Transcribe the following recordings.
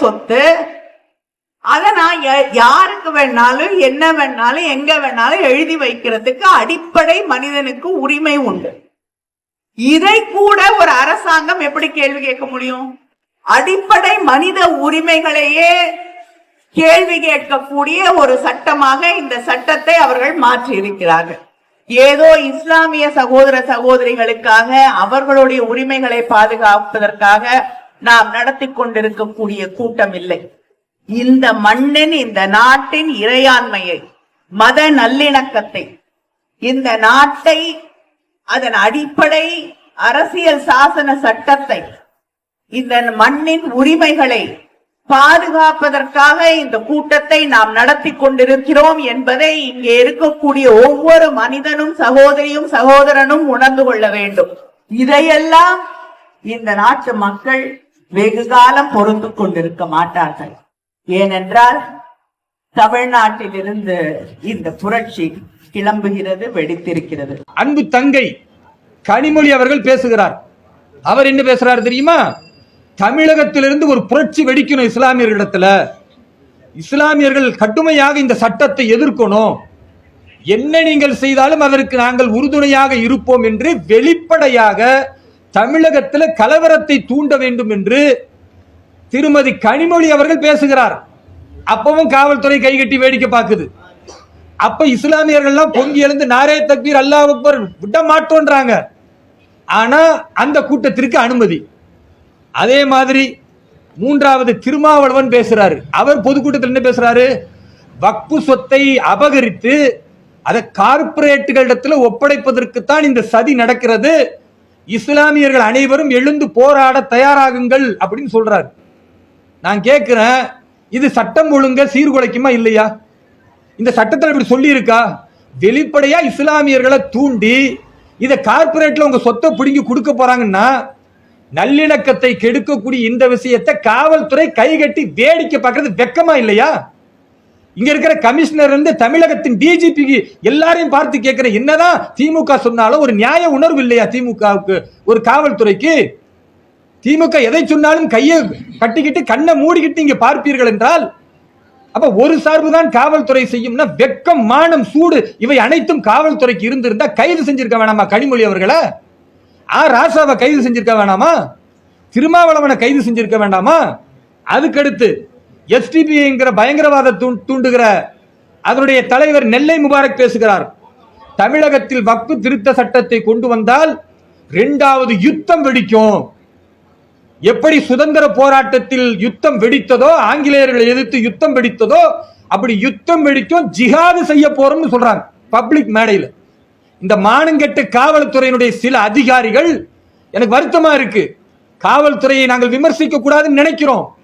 சொத்து. அத நான் ய- யாருக்கு வேணாலும் என்ன வேணாலும் எங்க வேணாலும் எழுதி வைக்கிறதுக்கு அடிப்படை மனிதனுக்கு உரிமை உண்டு. இதை கூட ஒரு அரசாங்கம் எப்படி கேள்வி கேட்க முடியும்? அடிப்படை மனித உரிமைகளையே கேள்வி கேட்கக்கூடிய ஒரு சட்டமாக இந்த சட்டத்தை அவர்கள் மாற்றி இருக்கிறார்கள் ஏதோ இஸ்லாமிய சகோதர சகோதரிகளுக்காக அவர்களுடைய உரிமைகளை பாதுகாப்பதற்காக நாம் நடத்தி கொண்டிருக்கக்கூடிய கூட்டம் இல்லை இந்த மண்ணின் இந்த நாட்டின் இறையாண்மையை மத நல்லிணக்கத்தை இந்த நாட்டை அதன் அடிப்படை அரசியல் சாசன சட்டத்தை இந்த மண்ணின் உரிமைகளை பாதுகாப்பதற்காக இந்த கூட்டத்தை நாம் நடத்தி கொண்டிருக்கிறோம் என்பதை இங்கே இருக்கக்கூடிய ஒவ்வொரு மனிதனும் சகோதரியும் சகோதரனும் உணர்ந்து கொள்ள வேண்டும். இதையெல்லாம் இந்த நாட்டு மக்கள் வெகு காலம் பொறுத்து கொண்டிருக்க மாட்டார்கள். ஏனென்றால் தமிழ்நாட்டிலிருந்து இந்த புரட்சி கிளம்புகிறது வெடித்திருக்கிறது. அன்பு தங்கை கனிமொழி அவர்கள் பேசுகிறார். அவர் என்ன பேசுறாரு தெரியுமா? தமிழகத்திலிருந்து ஒரு புரட்சி வெடிக்கணும் இஸ்லாமியர்களிடத்துல. இஸ்லாமியர்கள் கடுமையாக இந்த சட்டத்தை எதிர்க்கணும். என்ன நீங்கள் செய்தாலும் அதற்கு நாங்கள் உறுதுணையாக இருப்போம் என்று வெளிப்படையாக தமிழகத்தில் கலவரத்தை தூண்ட வேண்டும் என்று திருமதி கனிமொழி அவர்கள் பேசுகிறார். அப்பவும் காவல்துறை கைகட்டி வேடிக்கை பார்க்குது. அப்ப இஸ்லாமியர்கள்லாம் பொங்கி எழுந்து நாரே தக்பீர் அல்லாஹ் அக்பர் விட மாட்டோன்றாங்க. ஆனா அந்த கூட்டத்திற்கு அனுமதி. அதே மாதிரி மூன்றாவது திருமாவளவன் பேசுறாரு. அவர் பொதுக்கூட்டத்தில் என்ன பேசுறாரு? வக்பு சொத்தை அபகரித்து அதை கார்ப்பரேட்டுகளிடத்துல ஒப்படைப்பதற்குத்தான் இந்த சதி நடக்கிறது. இஸ்லாமியர்கள் அனைவரும் எழுந்து போராட தயாராகுங்கள் அப்படின்னு சொல்றாரு. நான் கேட்கிறேன் இது சட்டம் ஒழுங்க சீர்குலைக்குமா இல்லையா? இந்த சட்டத்தில் இப்படி சொல்லியிருக்கா? வெளிப்படையா இஸ்லாமியர்களை தூண்டி இதை கார்பரேட்ல உங்க சொத்தை பிடுங்கி கொடுக்க போறாங்கன்னா நல்லிணக்கத்தை கெடுக்கக்கூடிய இந்த விஷயத்தை காவல்துறை கைகட்டி வேடிக்கை பார்க்கறது வெக்கமா இல்லையா? இங்க இருக்கிற கமிஷனர் இருந்து தமிழகத்தின் டிஜிபிக்கு எல்லாரையும் பார்த்து கேட்கிற என்னதான் திமுக சொன்னாலும் ஒரு நியாய உணர்வு இல்லையா திமுகவுக்கு? ஒரு காவல்துறைக்கு? திமுக எதை சொன்னாலும் கையை கட்டிக்கிட்டு கண்ணை மூடிக்கிட்டு இங்க பார்ப்பீர்கள் என்றால் அப்ப ஒரு சார்பு தான் காவல்துறை செய்யும்னா வெக்கம் மானம் சூடு இவை அனைத்தும் காவல்துறைக்கு இருந்திருந்தா கைது செஞ்சிருக்க வேணாமா கனிமொழி அவர்களை? ஆ ராசாவை கைது செஞ்சிருக்க வேணாமா? திருமாவளவனை கைது செஞ்சிருக்க வேண்டாமா? அதுக்கடுத்து எஸ்டிபிங்கிற பயங்கரவாத தூண்- தூண்டுகிற அதனுடைய தலைவர் நெல்லை முபாரக் பேசுகிறார். தமிழகத்தில் வக்பு திருத்த சட்டத்தை கொண்டு வந்தால் இரண்டாவது யுத்தம் வெடிக்கும். எப்படி சுதந்திர போராட்டத்தில் யுத்தம் வெடித்ததோ ஆங்கிலேயர்களை எதிர்த்து யுத்தம் வெடித்ததோ அப்படி யுத்தம் வெடிக்கும் ஜிஹாது செய்ய போறோம்னு சொல்றாங்க பப்ளிக் மேடையில். இந்த மானங்கெட்ட காவல்துறையினுடைய சில அதிகாரிகள் எனக்கு வருத்தமா இருக்கு. காவல்துறையை நாங்கள் விமர்சிக்க கூடாதுன்னு நினைக்கிறோம்.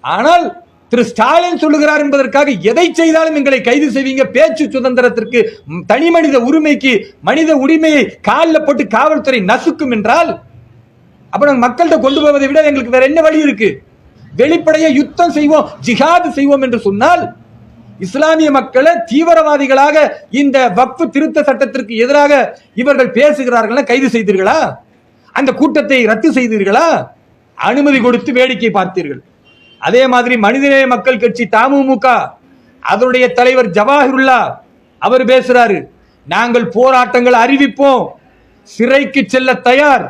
ஆனால் திரு ஸ்டாலின் சொல்லுகிறார் என்பதற்காக எதை செய்தாலும் எங்களை கைது செய்வீங்க? பேச்சு சுதந்திரத்திற்கு தனி மனித உரிமைக்கு மனித உரிமையை காலில் போட்டு காவல்துறை நசுக்கும் என்றால் அப்புறம் மக்கள்கிட்ட கொண்டு போவதை விட எங்களுக்கு வேற என்ன வழி இருக்கு? வெளிப்படைய யுத்தம் செய்வோம் ஜிஹாது செய்வோம் என்று சொன்னால் இஸ்லாமிய மக்களை தீவிரவாதிகளாக இந்த வக்ஃபு திருத்த சட்டத்திற்கு எதிராக இவர்கள் பேசுகிறார்கள் கைது செய்தீர்களா? அந்த கூட்டத்தை ரத்து செய்தீர்களா? அனுமதி கொடுத்து வேடிக்கை பார்த்தீர்கள். அதே மாதிரி மனிதநேய மக்கள் கட்சி தமுமுக அதனுடைய தலைவர் ஜவாஹிருல்லா அவர் பேசுறாரு நாங்கள் போராட்டங்கள் அறிவிப்போம் சிறைக்கு செல்ல தயார்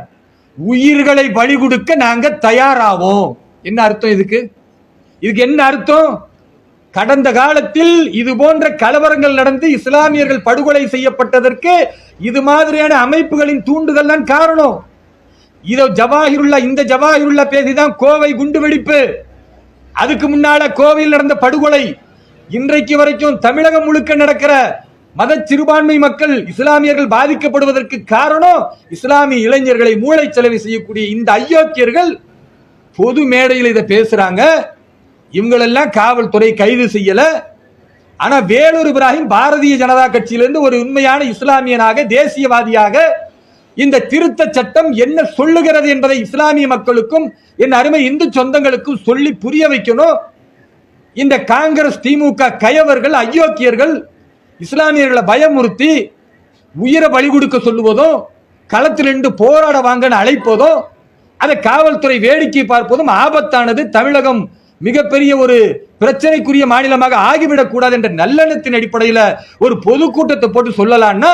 உயிர்களை பலி கொடுக்க நாங்க தயாராவோம். என்ன அர்த்தம் இதுக்கு? இதுக்கு என்ன அர்த்தம்? கடந்த காலத்தில் இது போன்ற கலவரங்கள் நடந்து இஸ்லாமியர்கள் படுகொலை செய்யப்பட்டதற்கு இது மாதிரியான அமைப்புகளின் தூண்டுதல் தான் காரணம். இதோ ஜவாஹிருல்லா இந்த ஜவாஹிருல்லா பேசிதான் கோவை குண்டுவெடிப்பு அதுக்கு முன்னால கோவையில் நடந்த படுகொலை இன்றைக்கு வரைக்கும் தமிழகம் முழுக்க நடக்கிற மத சிறுபான்மை மக்கள் இஸ்லாமியர்கள் பாதிக்கப்படுவதற்கு காரணம் இஸ்லாமிய இளைஞர்களை மூளைச்சலவை செய்யக்கூடிய இந்த அயோக்கியர்கள் பொது மேடையில் இதை பேசுறாங்க. இவங்களெல்லாம் காவல்துறை கைது செய்யல. ஆனா வேலூர் இப்ராஹிம் பாரதிய ஜனதா கட்சியிலிருந்து ஒரு உண்மையான இஸ்லாமியனாக தேசியவாதியாக இந்த திருத்த சட்டம் என்ன சொல்லுகிறது என்பதை இஸ்லாமிய மக்களுக்கும் என் அருமை இந்து சொந்தங்களுக்கும் சொல்லி புரிய வைக்கணும். இந்த காங்கிரஸ் திமுக கயவர்கள் அயோக்கியர்கள் இஸ்லாமியர்களை பயமுறுத்தி உயிரை பலி கொடுக்க சொல்லுவதும் களத்திலிருந்து போராட வாங்கன்னு அழைப்பதும் அதை காவல்துறை வேடிக்கை பார்ப்பதும் ஆபத்தானது. தமிழகம் மிகப்பெரிய ஒரு பிரச்சனைக்குரிய மாநிலமாக ஆகிவிடக் கூடாது என்ற நல்லெண்ணத்தின் அடிப்படையில் ஒரு பொதுக்கூட்டத்தை போட்டு சொல்லலாம்னா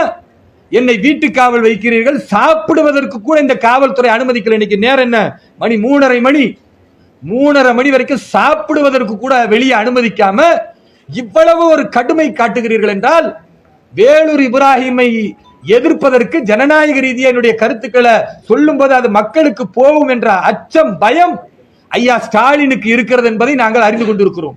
என்னை வீட்டு காவல் வைக்கிறீர்கள் சாப்பிடுவதற்கு கூட இந்த காவல்துறை அனுமதிக்கல. இன்னைக்கு நேரம் என்ன? மணி மூணரை மணி. மூணரை மணி வரைக்கும் சாப்பிடுவதற்கு கூட வெளியே அனுமதிக்காம இவ்வளவு ஒரு கடுமை காட்டுகிறீர்கள் என்றால் வேலூர் இப்ராஹிமை எதிர்ப்பதற்கு ஜனநாயக ரீதியா என்னுடைய கருத்துக்களை சொல்லும்போது அது மக்களுக்கு போகும் என்ற அச்சம் பயம் ஐயா ஸ்டாலினுக்கு இருக்கிறது என்பதை நாங்கள் அறிந்து கொண்டிருக்கிறோம்.